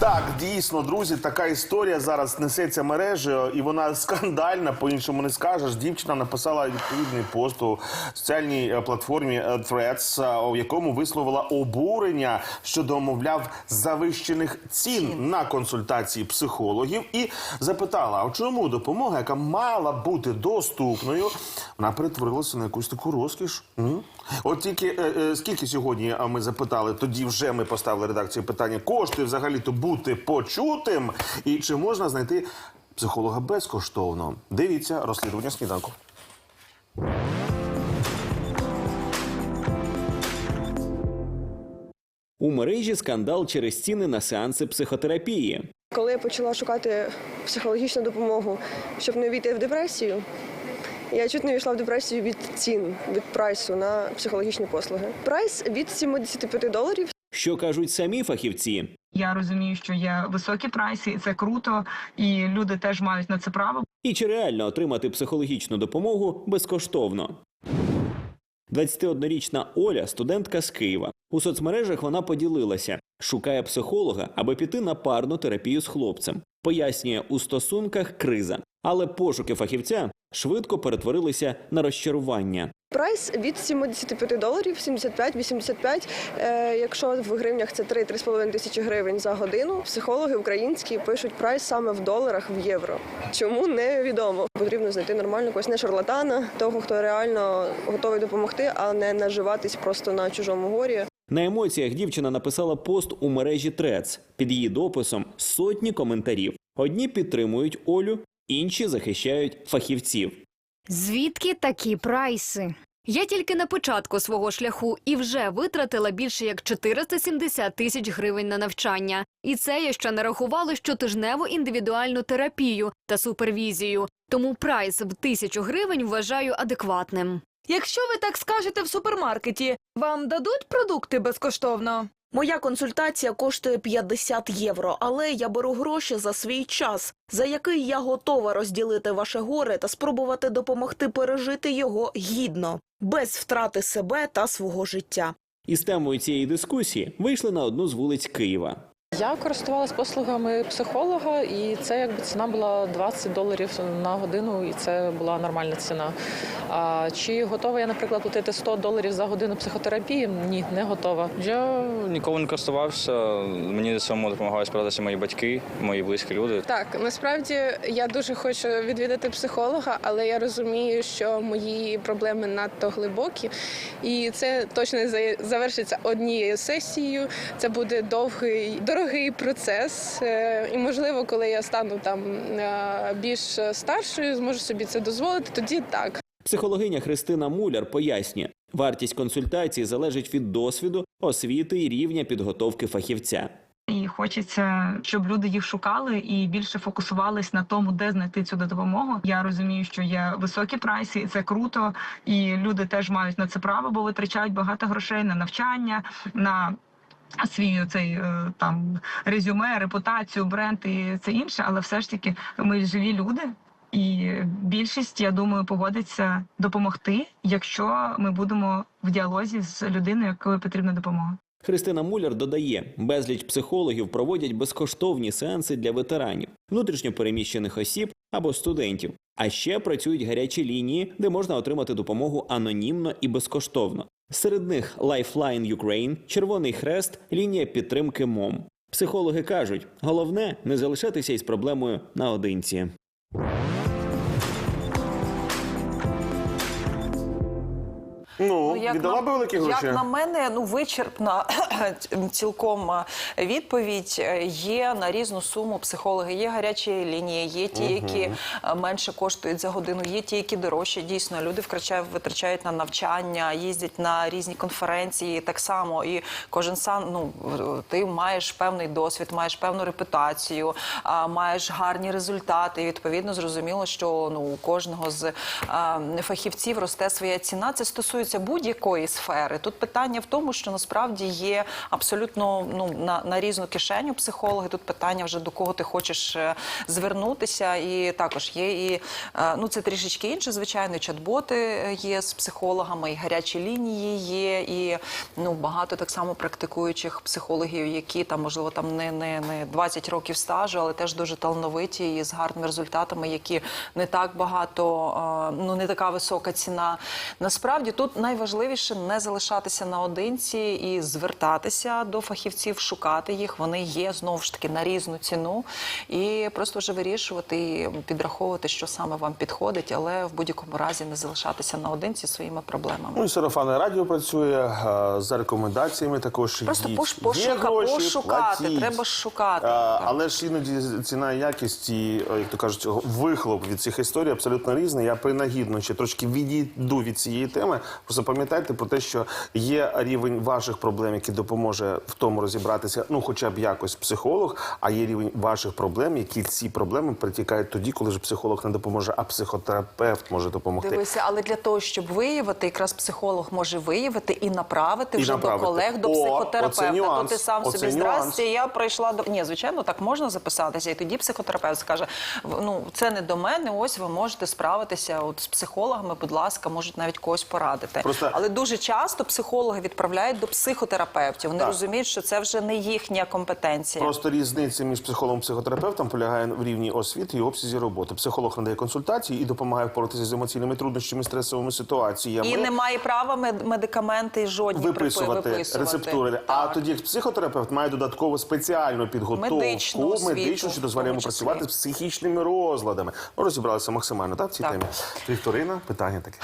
Так, дійсно, друзі, така історія зараз несеться мережею, і вона скандальна, по-іншому не скажеш. Дівчина написала відповідний пост у соціальній е, платформі е, Threads, е, у якому висловила обурення щодо, мовляв, завищених цін на консультації психологів, і запитала: а чому допомога, яка мала бути доступною, вона перетворилася на якусь таку розкіш? М? От тільки е, е, скільки сьогодні а, ми запитали, тоді вже ми поставили редакції питання, коштує взагалі то бути почутим, і чи можна знайти психолога безкоштовно? Дивіться розслідування сніданку. У мережі скандал через ціни на сеанси психотерапії. Коли я почала шукати психологічну допомогу, щоб не війти в депресію, я чуть не війшла в депресію від цін, від прайсу на психологічні послуги. Прайс від 75 доларів. Що кажуть самі фахівці? Я розумію, що є високі прайси, і це круто, і люди теж мають на це право. І чи реально отримати психологічну допомогу безкоштовно? 21-річна Оля, студентка з Києва. У соцмережах вона поділилася, шукає психолога, аби піти на парну терапію з хлопцем. Пояснює, у стосунках криза, але пошуки фахівця швидко перетворилися на розчарування. Прайс від 75 доларів, 75-85. Е, якщо в гривнях це 3-3,5 тисячі гривень за годину, психологи українські пишуть прайс саме в доларах в євро. Чому невідомо. Потрібно знайти нормального когось не шарлатана, того, хто реально готовий допомогти, а не наживатись просто на чужому горі. На емоціях дівчина написала пост у мережі Трец. Під її дописом сотні коментарів. Одні підтримують Олю, інші захищають фахівців. Звідки такі прайси? Я тільки на початку свого шляху і вже витратила більше як 470 тисяч гривень на навчання. І це я ще не рахувала щотижневу індивідуальну терапію та супервізію. Тому прайс в тисячу гривень вважаю адекватним. Якщо ви так скажете в супермаркеті, вам дадуть продукти безкоштовно? Моя консультація коштує 50 євро, але я беру гроші за свій час, за який я готова розділити ваше горе та спробувати допомогти пережити його гідно, без втрати себе та свого життя. Із темою цієї дискусії вийшли на одну з вулиць Києва. Я користувалась послугами психолога, і це якби ціна була 20 доларів на годину, і це була нормальна ціна. А чи готова я, наприклад, платити 100 доларів за годину психотерапії? Ні, не готова. Я ніколи не користувався. Мені самому допомагали справитися мої батьки, мої близькі люди. Так, насправді я дуже хочу відвідати психолога, але я розумію, що мої проблеми надто глибокі, і це точно завершиться однією сесією. Це буде довгий, дорогий процес. Е, І можливо, коли я стану там е, більш старшою, зможу собі це дозволити. Тоді так. Психологиня Христина Муляр пояснює, вартість консультації залежить від досвіду, освіти і рівня підготовки фахівця. І хочеться, щоб люди їх шукали і більше фокусувались на тому, де знайти цю допомогу. Я розумію, що є високі прайси, і це круто, і люди теж мають на це право, бо витрачають багато грошей на навчання, на свій цей е, там резюме, репутацію, бренд і це інше. Але все ж таки ми живі люди. І більшість, я думаю, погодиться допомогти, якщо ми будемо в діалозі з людиною, якою потрібна допомога. Христина Муляр додає, безліч психологів проводять безкоштовні сеанси для ветеранів, внутрішньопереміщених осіб або студентів. А ще працюють гарячі лінії, де можна отримати допомогу анонімно і безкоштовно. Серед них Lifeline Ukraine, Червоний Хрест, лінія підтримки МОМ. Психологи кажуть, головне не залишатися із проблемою наодинці. Ну, як віддала на- би великі гроші. Як на мене, ну вичерпна цілком е, відповідь е, є на різну суму психологи. Є гарячі лінії, є ті, які е, менше коштують за годину, є ті, які дорожчі. Дійсно, люди вкрачають, витрачають на навчання, їздять на різні конференції. Так само, і кожен сам ну ти маєш певний досвід, маєш певну репутацію, маєш гарні результати. І відповідно зрозуміло, що ну у кожного з фахівців росте своя ціна. Це стосується стосується будь-якої сфери. Тут питання в тому, що насправді є абсолютно ну на, на різну кишеню психологи. Тут питання вже до кого ти хочеш е, звернутися, і також є і е, ну це трішечки інше. Звичайно, чат-боти е, є з психологами, і гарячі лінії є, і ну багато так само практикуючих психологів, які там можливо там не, не, не 20 років стажу, але теж дуже талановиті і з гарними результатами, які не так багато, ну не така висока ціна. Насправді тут найважливіше не залишатися наодинці і звертатися до фахівців, шукати їх. Вони є знову ж таки на різну ціну, і просто вже вирішувати і підраховувати, що саме вам підходить, але в будь-якому разі не залишатися наодинці своїми проблемами. Ну і сарафанне радіо працює е, за рекомендаціями. Також Просто Є пошука- гроші, пошукати, платіть. треба шукати. Е, але ж іноді ціна і якість, і, як то кажуть, вихлоп від цих історій абсолютно різний. Я принагідно ще трошки відійду від цієї теми. Просто пам'ятайте про те, що є рівень ваших проблем, який допоможе в тому розібратися, ну хоча б якось психолог, а є рівень ваших проблем, які ці проблеми притікають тоді, коли ж психолог не допоможе, а психотерапевт може допомогти. Дивися, але для того, щоб виявити, якраз психолог може виявити і направити І вже направити. до колег, до О, психотерапевта. То ти сам оце собі нюанс. здрасте, я прийшла до ні, звичайно, так можна записатися, і тоді психотерапевт скаже: ну це не до мене. Ось ви можете справитися. От з психологами, будь ласка, можуть навіть когось порадити. Просто- Але дуже часто психологи відправляють до психотерапевтів. Вони Так. розуміють, що це вже не їхня компетенція. Просто різниця між психологом і психотерапевтом полягає в рівні освіти і обсязі роботи. Психолог надає консультації і допомагає впоратися з емоційними труднощами, стресовими ситуаціями. І не має права мед- медикаменти жодні Виписувати, виписувати. рецептури. А тоді як психотерапевт має додаткову спеціальну підготовку Медичну освіту, медичну, що дозволяє йому працювати з психічними розладами. Ми розібралися максимально так в цій Так. темі. Вікторина, питання таке.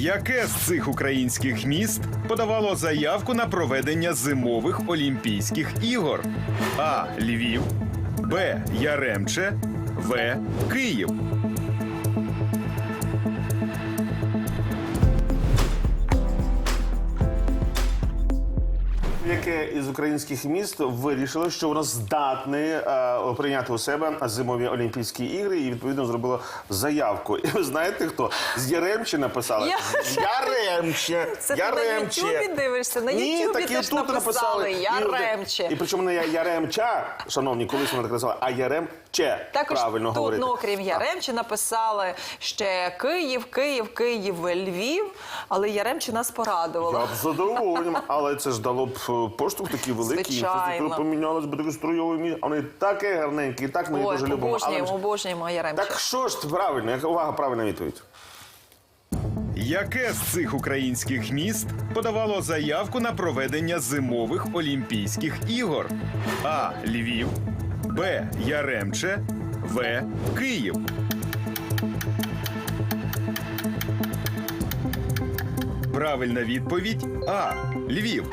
Яке з цих українських міст подавало заявку на проведення зимових Олімпійських ігор? А. Львів, Б. Яремче, В. Київ. Із українських міст вирішило, що воно здатне е, прийняти у себе зимові Олімпійські ігри і відповідно зробило заявку. І ви знаєте хто? З Яремче написали. Я- Яремче! Це ти на Ютубі дивишся? На Ні, Ютубі так і теж тут написали. Яремче. І причому не Яремча, шановні, колись вона так казала, а Яремче. Також правильно тут, говорити. ну, окрім Яремчі, написали ще Київ, Київ, Київ, Львів, але Яремчі нас порадувала. Я б задоволенням, але це ж дало б е, поштовх такий великий. Звичайно. Інфраструктура помінялась би строєве місце. А Вони таке гарненькі, і так ми їх дуже любимо. Обожнюємо, обожнюємо Яремче. Так що ж правильно, яка увага, правильна відповідь. Яке з цих українських міст подавало заявку на проведення зимових Олімпійських ігор? А. Львів, Б. Яремче, В. Київ. Правильна відповідь А. Львів.